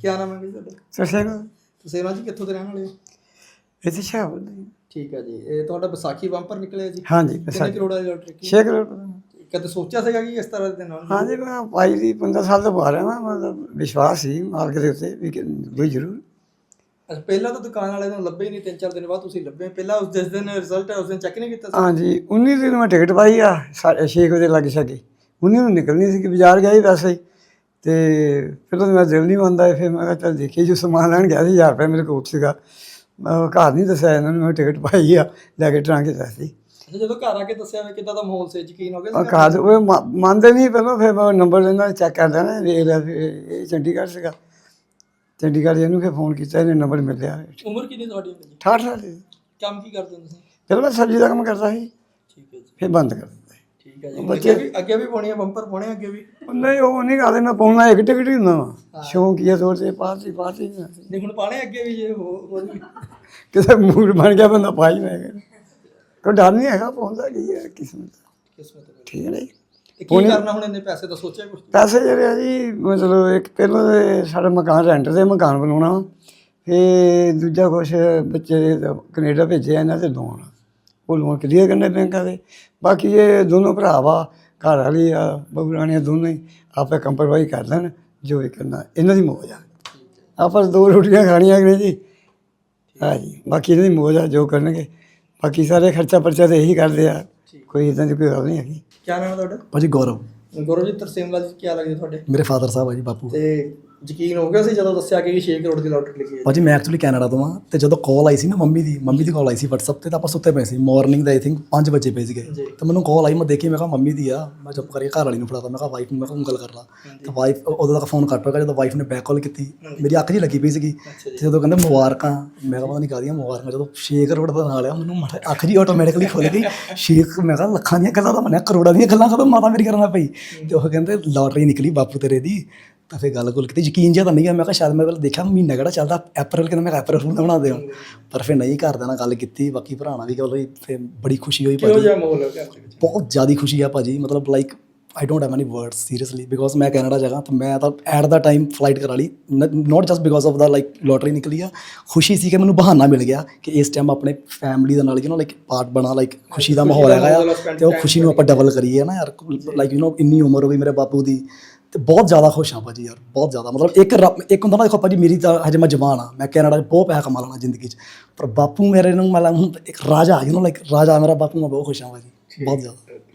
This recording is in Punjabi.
ਕੀ ਨਾਮ ਹੈ ਜੀ ਤੁਹਾਡਾ? ਸਸੇ ਤੁਸੀਂ ਰਾਜ ਜੀ ਕਿੱਥੋਂ ਦੇ ਰਹਿਣ ਵਾਲੇ ਹੋ? ਇੱਥੇ ਸ਼ਾਹ ਠੀਕ ਹੈ ਜੀ। ਇਹ ਤੁਹਾਡਾ ਵਿਸਾਖੀ ਬੰਪਰ ਨਿਕਲਿਆ ਜੀ? ਹਾਂਜੀ ਕਿੰਨੇ ਕਰੋੜ ਦੀ ਲੋਟਰੀ ਕੀ 6 ਕਰੋੜ ਕਦੇ ਸੋਚਿਆ ਸੀਗਾ ਕਿ ਇਸ ਤਰ੍ਹਾਂ ਦੇ ਨਾਲ ਹਾਂਜੀ ਮੈਂ ਪਾਈ ਦੀ 15 ਸਾਲ ਤੋਂ ਪਾ ਰਿਹਾ ਮੈਂ ਮਤਲਬ ਵਿਸ਼ਵਾਸ ਸੀ ਮਾਲਕ ਦੇ ਉੱਤੇ ਵੀ ਕਿ ਵੀ ਜ਼ਰੂਰ। ਅੱਛਾ ਪਹਿਲਾਂ ਤਾਂ ਦੁਕਾਨ ਵਾਲੇ ਨੂੰ ਲੱਭੇ ਹੀ ਨਹੀਂ ਤਿੰਨ ਚਾਰ ਦਿਨ ਬਾਅਦ ਤੁਸੀਂ ਲੱਭੇ। ਪਹਿਲਾਂ ਉਸ ਜਿਸ ਦਿਨ ਰਿਜ਼ਲਟ ਹੈ ਉਸ ਦਿਨ ਚੈੱਕ ਨਹੀਂ ਕੀਤਾ ਸੀ? ਹਾਂਜੀ 19 ਦਿਨ ਮੈਂ ਟਿਕਟ ਪਾਈ ਆ 6 ਵਜੇ ਲੱਗ ਸਕੇ। 19 ਨੂੰ ਨਿਕਲਣੀ ਸੀ ਕਿ ਬਾਜ਼ਾਰ ਗਿਆ ਹੀ ਵੈਸੇ ਹੀ। ਤੇ ਫਿਰ ਤਾਂ ਮੇਰਾ ਦਿਲ ਨਹੀਂ ਮੰਨਦਾ ਫਿਰ ਮੈਂ ਕਿਹਾ ਚੱਲ ਦੇਖੀਏ ਜੋ ਸਮਾਨ ਲੈਣ ਗਿਆ ਸੀ 1000 ਰੁਪਏ ਮੇਰੇ ਕੋਲ ਸੀਗਾ। ਮੈਂ ਉਹ ਘਰ ਨਹੀਂ ਦੱਸਿਆ ਇਹਨਾਂ ਨੂੰ ਮੈਂ ਟਿਕਟ ਪਾਈ ਆ ਲੈ ਕੇ ਟਰਾਂ ਕੇ ਜਾ ਸੀ। ਅੱਛਾ ਜਦੋਂ ਘਰ ਆ ਕੇ ਦੱਸਿਆ ਵੀ ਕਿੱਦਾਂ ਦਾ ਮਾਹੌਲ ਸੀ ਯਕੀਨ ਹੋ ਗਿਆ ਉਹ ਸੀ ਘਰ ਉਹ ਮ- ਮੰਨਦੇ ਨਹੀਂ ਪਹਿਲਾਂ ਫਿਰ ਮੈਂ ਨੰਬਰ ਇਹਨਾਂ ਚੈੱਕ ਕਰਦਾ ਨਾ ਵੇਖ ਲਿਆ ਵੀ ਇਹ ਚੰਡੀਗੜ੍ਹ ਸੀਗਾ। ਚੰਡੀਗੜ੍ਹ ਦੇ ਇਹਨੂੰ ਫਿਰ ਫੋਨ ਕੀਤਾ ਇਹਨੇ ਨੰਬਰ ਮਿਲਿਆ। ਉਮਰ ਕਿੰਨੀ ਤੁਹਾਡੀ? ਹੁੰਦੀ ਜੀ 68 ਸਾਲ ਦੀ। ਕੰਮ ਕੀ ਕਰਦੇ ਹੋ ਤੁਸੀਂ? ਪਹਿਲਾਂ ਮੈਂ ਸਬਜ਼ੀ ਦਾ ਕੰਮ ਕਰਦਾ ਸੀ ਠੀਕ ਹੈ ਜੀ। ਫਿਰ ਬੰਦ ਕਰ ਦਿੱਤਾ ਠੀਕ ਹੈ ਜੀ। ਅੱਗੇ ਵੀ ਅੱਗੇ ਵੀ ਪਾਉਣੀ ਹੈ ਬੰਪਰ ਪਾਉਣੇ ਅੱਗੇ ਵੀ? ਨਹੀਂ ਉਹ ਨਹੀਂ ਕਰਦੇ ਮੈਂ ਪਾਉਣਾ ਇੱਕ ਟਿਕਟ ਹੀ ਹੁੰਦਾ ਵਾ। ਤੌਰ ਤੇ ਨਹੀਂ ਹੁਣ ਪਾਣੇ ਅੱਗੇ ਵੀ ਜੇ ਹੋ ਹੋਰ ਵੀ ਕਿਸੇ ਮੂਡ ਬਣ ਗਿਆ ਬੰਦਾ ਪਾਈ ਮੈਂ ਕੋਈ ਡਰ ਨਹੀਂ ਹੈਗਾ ਪਾਉਂਦਾ ਕੀ ਹੈ ਕਿਸਮਤ। ਦਾ। ਕਿਸਮਤ ਹੈ ਠੀਕ ਹੈ ਨਹੀਂ ਤੇ ਕੀ ਕਰਨਾ ਹੁਣ ਇੰਨੇ ਪੈਸੇ ਦਾ ਸੋਚਿਆ ਕੁਝ ਪੈਸੇ ਜਿਹੜੇ ਆ ਜੀ ਮਤਲਬ ਇੱਕ ਪਹਿਲਾਂ ਤੇ ਸਾਡਾ ਮਕਾਨ ਰੈਂਟ ਤੇ ਮਕਾਨ ਬਣਾਉਣਾ ਫਿਰ ਦੂਜਾ ਕੁਛ ਬੱਚੇ ਦੇ ਕੈਨੇਡਾ ਭੇਜਿਆ ਇਹਨਾਂ ਤੇ ਲੋਨ ਉਹ ਲੋਨ ਕਲੀਅਰ ਕਰਨੇ ਬੈਂਕਾਂ ਦੇ। ਬਾਕੀ ਇਹ ਦੋਨੋਂ ਭਰਾ ਵਾ ਘਰ ਵਾਲੀ ਆ ਬਹੂ ਰਾਣੀਆਂ ਦੋਨੋਂ ਹੀ ਆਪੇ ਕੰਪਰਵਾਈ ਕਰ ਲੈਣ ਜੋ ਇਹ ਕਰਨਾ ਇਹਨਾਂ ਦੀ ਮੌਜ ਆ। ਆਪਾਂ ਦੋ ਰੋਟੀਆਂ ਖਾਣੀਆਂ ਕਿ ਜੀ? ਹਾਂ ਜੀ ਬਾਕੀ ਇਹਨਾਂ ਦੀ ਮੌਜ ਆ ਜੋ ਕਰਨਗੇ। ਬਾਕੀ ਸਾਰੇ ਖਰਚਾ ਪਰਚਾ ਤੇ ਇਹੀ ਕਰਦੇ ਆ ਕੋਈ ਇਦਾਂ ਦੀ ਕੋਈ ਗੱਲ ਨਹੀਂ ਹੈਗੀ। ਕੀ ਨਾਮ ਹੈ ਤੁਹਾਡਾ? ਭਾਜੀ ਗੌਰਵ। ਗੁਰੂ ਜੀ ਤਰਸੇਮ ਲਾਲ ਜੀ ਕੀ ਲੱਗਦੇ ਤੁਹਾਡੇ? ਮੇਰੇ ਫਾਦਰ ਸਾਹਿਬ ਆ ਜੀ ਬਾਪੂ। ਤੇ ਯਕੀਨ ਹੋ ਗਿਆ ਸੀ ਜਦੋਂ ਦੱਸਿਆ ਕਿ 6 ਕਰੋੜ ਦੀ ਲੋਟਰੀ ਲੱਗੀ ਹੈ। ਭਾਜੀ ਮੈਂ ਐਕਚੁਅਲੀ ਕੈਨੇਡਾ ਤੋਂ ਆ ਤੇ ਜਦੋਂ ਕਾਲ ਆਈ ਸੀ ਨਾ ਮੰਮੀ ਦੀ ਮੰਮੀ ਦੀ ਕਾਲ ਆਈ ਸੀ WhatsApp ਤੇ ਤਾਂ ਆਪਾਂ ਸੁੱਤੇ ਪਏ ਸੀ। ਮਾਰਨਿੰਗ ਦਾ ਆਈ ਥਿੰਕ 5 ਵਜੇ ਪਏ ਸੀਗੇ। ਜੀ। ਤੇ ਮੈਨੂੰ ਕਾਲ ਆਈ ਮੈਂ ਦੇਖੀ ਮੈਂ ਕਿਹਾ ਮੰਮੀ ਦੀ ਆ। ਮੈਂ ਚੁੱਪ ਕਰਕੇ ਘਰ ਵਾਲੀ ਨੂੰ ਫੜਾਤਾ ਮੈਂ ਕਿਹਾ ਵਾਈਫ ਨੂੰ ਮੈਂ ਕਿਹਾ ਗੱਲ ਕਰ ਲਾ। ਤੇ ਵਾਈਫ ਉਦੋਂ ਤੱਕ ਫੋਨ ਕੱਟ ਹੋਇਆ ਜਦੋਂ ਵਾਈਫ ਨੇ ਬੈਕ ਕਾਲ ਕੀਤੀ ਮੇਰੀ ਅੱਖ ਜੀ ਲੱਗੀ ਪਈ ਸੀਗੀ। ਅੱਛਾ ਤੇ ਜਦੋਂ ਕਹਿੰਦੇ ਮੁਬਾਰਕਾਂ ਮੈਂ ਕਿਹਾ ਪਤਾ ਨਹੀਂ ਕਾਹਦੀਆਂ ਮੁਬਾਰਕਾਂ ਜਦੋਂ 6 ਕਰੋੜ ਦਾ ਨਾਲ ਆ ਮੈਨੂੰ ਮਾੜਾ- ਅੱਖ ਜੀ ਆਟੋਮੈਟਿਕਲੀ ਖੁੱਲ ਗਈ। 6 ਮੈਂ ਕਿਹਾ ਲੱਖਾਂ ਦੀਆਂ ਗੱਲਾਂ ਤਾਂ ਮੰਨਿਆ ਕਰੋੜਾਂ ਦੀਆਂ ਗੱਲਾਂ ਕਦੋਂ ਮਾਤਾ ਮੇਰੀ ਕਰਨਾ ਪਈ? ਤੇ ਉਹ ਕਹਿੰਦੇ ਲਾਟਰੀ ਨਿਕਲੀ ਬਾਪੂ ਤੇਰੇ ਦੀ। ਤਾਂ ਫਿਰ ਗੱਲ ਗੁੱਲ ਕੀਤੀ ਯਕੀਨ ਜਿਹਾ ਤਾਂ ਨਹੀਂ ਗਿਆ ਮੈਂ ਕਿਹਾ ਸ਼ਾਇਦ ਮੈਂ ਪਹਿਲਾਂ ਦੇਖਿਆ ਮਹੀਨਾ ਕਿਹੜਾ ਚੱਲਦਾ ਅਪ੍ਰੈਲ ਕਹਿੰਦਾ ਮੈਂ ਅਪ੍ਰੈਲ ਫੂਲ ਬਣਾ ਦੇ ਹੁਣ ਪਰ ਫਿਰ ਨਹੀਂ ਘਰਦਿਆਂ ਨਾਲ ਗੱਲ ਕੀਤੀ ਬਾਕੀ ਭਰਾਣਾ ਵੀ ਗੱਲ ਹੋਈ ਫਿਰ ਬੜੀ ਖੁਸ਼ੀ ਹੋਈ ਕਿਹੋ ਭਾਜੀ ਜਿਹਾ ਮਾਹੌਲ ਹੈ ਘਰ ਦੇ ਵਿੱਚ ਬਹੁਤ ਜ਼ਿਆਦਾ ਖੁਸ਼ੀ ਆ ਭਾਜੀ ਮਤਲਬ like I don't have any words seriously because ਮੈਂ ਕੈਨੇਡਾ ਜਗ੍ਹਾ ਤਾਂ ਮੈਂ ਤਾਂ ਐਟ ਦਾ ਟਾਈਮ ਫਲਾਈਟ ਕਰਾ ਲਈ not just because of the like lottery ਨਿਕਲੀ ਆ ਖੁਸ਼ੀ ਸੀ ਕਿ ਮੈਨੂੰ ਬਹਾਨਾ ਮਿਲ ਗਿਆ ਕਿ ਇਸ ਟਾਈਮ ਆਪਣੇ ਫੈਮਿਲੀ ਦੇ ਨਾਲ ਯੂ نو ਲਾਈਕ ਪਾਰਟ ਬਣਾ ਲਾਈਕ ਖੁਸ਼ੀ ਦਾ ਮਾਹੌਲ ਹੈਗਾ ਮਾਹੌਲ ਆ, ਆ spend ਤੇ ਉਹ time ਖੁਸ਼ੀ ਨੂੰ ਆਪਾਂ ਡਬਲ ਕਰੀਏ ਨਾ ਯਾਰ ਲਾਈਕ ਯੂ نو ਇੰਨੀ ਉਮਰ ਹੋ ਗਈ ਮੇਰੇ ਬਾਪੂ ਦੀ ਤੇ ਬਹੁਤ ਜ਼ਿਆਦਾ ਖੁਸ਼ ਹਾਂ ਭਾਜੀ ਯਾਰ ਬਹੁਤ ਜ਼ਿਆਦਾ। ਮਤਲਬ ਇੱਕ ਰੱਬ- ਇੱਕ ਹੁੰਦਾ ਨਾ ਦੇਖੋ ਭਾਜੀ ਮੇਰੀ ਤਾਂ ਹਜੇ ਮੈਂ ਜਵਾਨ ਆ ਮੈਂ ਕੈਨੇਡਾ 'ਚ ਬਹੁਤ ਪੈਸਾ ਕਮਾ ਲੈਣਾ ਜ਼ਿੰਦਗੀ 'ਚ। ਪਰ ਬਾਪੂ ਮੇਰੇ ਨੂੰ ਮਤਲਬ ਹੁਣ ਇੱਕ ਰਾਜਾ ਯੂ نو ਲਾਈਕ ਰਾਜਾ ਮੇਰਾ ਬਾਪੂ ਮੈਂ ਬਹੁਤ ਖੁਸ਼ ਹਾਂ ਭਾਜੀ ਬਹੁਤ ਜ਼ਿਆਦਾ।